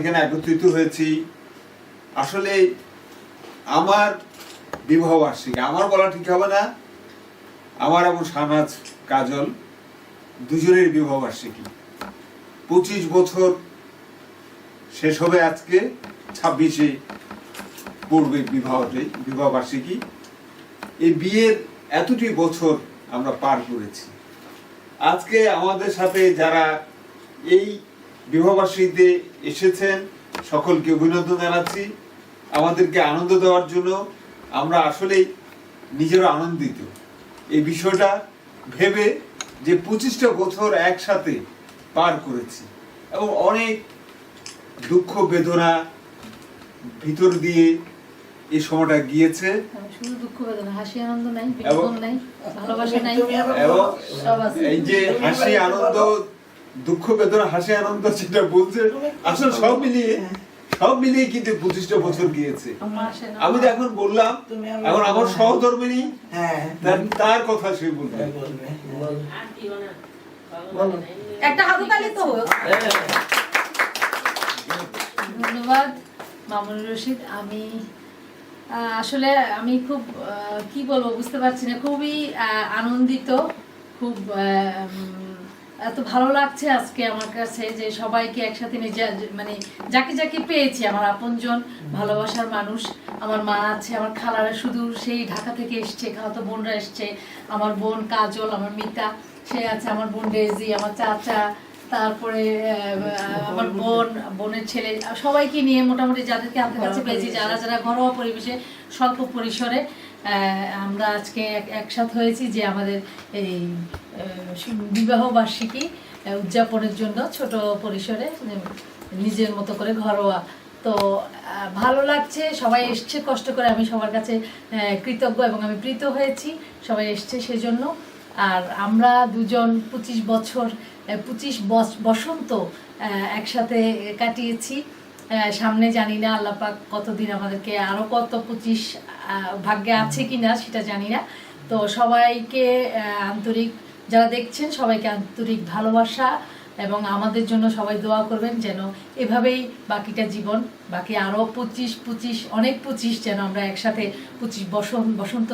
এখানে একত্রিত হয়েছি। আসলে আমার বিবাহ বার্ষিকী, আমার বলা ঠিক হবে না। আমার এবং সানাজ কাজল দুজনের বিবাহ বার্ষিকী। পঁচিশ বছর শেষ হবে আজকে, ছাব্বিশে পড়বে বিবাহটি বিবাহ বার্ষিকী। এই বিয়ের এতটি বছর আমরা পার করেছি। আজকে আমাদের সাথে যারা এই বিবাহবার্ষিকীতে এসেছেন সকলকে অভিনন্দন জানাচ্ছি। আমাদেরকে আনন্দ দেওয়ার জন্য আমরা আসলেই নিজেরা আনন্দিত। এই বিষয়টা ভেবে যে পঁচিশটা বছর একসাথে পার করেছি এবং অনেক দুঃখ বেদনা ভিতর দিয়ে এই সময়টা গিয়েছে। শুধু দুঃখ বেদনা হাসি আনন্দ নাই এবং- নাই ভালোবাসা নাই এবং এই যে হাসি আনন্দ দুঃখ বেদনা হাসি আনন্দ যেটা বলছে আসলে সব মিলিয়ে সব মিলিয়ে কিন্তু পঁচিশটা বছর গিয়েছে। আমি তো এখন বললাম এখন আমার সহধর্মিনী হ্যাঁ। তার- কথা সে বলবে। বলবে। একটা হাততালি তো। ধন্যবাদ মামুনুর রশিদ। আমি আহ, আসলে আমি খুব কি বলব বুঝতে পারছি না। খুবই আহ, আনন্দিত খুব এত ভালো লাগছে আজকে আমার কাছে যে সবাইকে একসাথে মানে যাকে যাকে পেয়েছি, আমার আপনজন, ভালোবাসার মানুষ, আমার মা আছে, আমার খালারা শুধু সেই ঢাকা থেকে এসছে, খালাতো বোনরা এসছে, আমার বোন কাজল, আমার মিতা, সে আছে, আমার বোন রেজি আমার চাচা, তারপরে আমার বোন বোনের ছেলে সবাইকে নিয়ে মোটামুটি যাদেরকে আপনার কাছে পেয়েছি যারা যারা ঘরোয়া পরিবেশে স্বল্প পরিসরে আমরা আজকে এক- একসাথ হয়েছি যে আমাদের এই বিবাহ বার্ষিকী উদযাপনের জন্য ছোট পরিসরে নিজের মতো করে ঘরোয়া। তো ভালো লাগছে সবাই এসছে কষ্ট করে আমি সবার কাছে কৃতজ্ঞ এবং আমি প্রীত হয়েছি সবাই এসছে সেজন্য। আর আমরা দুজন পঁচিশ বছর পঁচিশ বসন্ত একসাথে কাটিয়েছি। সামনে জানি না আল্লাপাক কতদিন আমাদেরকে আরও কত পঁচিশ ভাগ্যে আছে কি না সেটা জানি না। তো সবাইকে আন্তরিক, যারা দেখছেন সবাইকে আন্তরিক ভালোবাসা এবং আমাদের জন্য সবাই দোয়া করবেন যেন এভাবেই বাকিটা জীবন বাকি আরও পঁচিশ পঁচিশ অনেক পঁচিশ যেন আমরা একসাথে পঁচিশ বসন্ত বসন্ত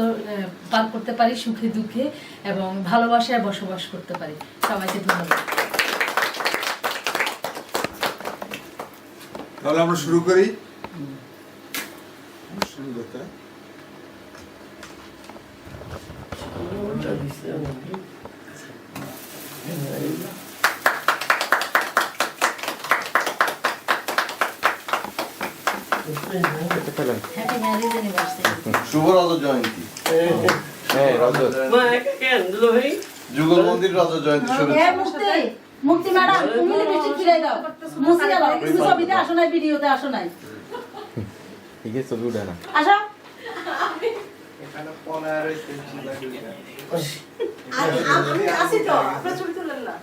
পার করতে পারি সুখে দুঃখে এবং ভালোবাসায় বসবাস করতে পারি। সবাইকে ধন্যবাদ। তাহলে আমরা শুরু করি। শুরু করতে। শুভ রজত জয়ন্তী হ্যাঁ রজত যুগল মন্দির রজত জয়ন্তী মুক্তি ম্যাডাম তুমি লিপস্টিক ফিরাই দাও। মুসি দাও তুমি ছবিতে আসো নাই ভিডিওতে আসো নাই। ঠিক আছে ছবি উঠা না। আসো। আমি তো আপনার ছবি তুলেন না।